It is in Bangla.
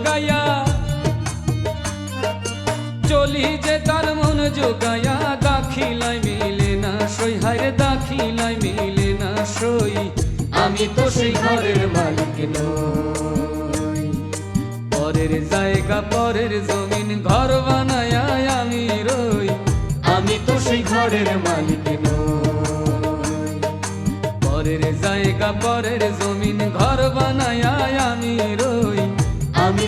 যোগাইয়া চলি যে তার মন যোগায়া দাখিলাই মিলে না সই, হায় দাখিলাই মিলে না সই। আমি তো সেই ঘরের মালিক পরের জায়গা, পরের জমিন, ঘর বানায় আমি রই। আমি তো সেই ঘরের মালিক নই। পরের জায়গা, পরের জমিন, ঘর বানায়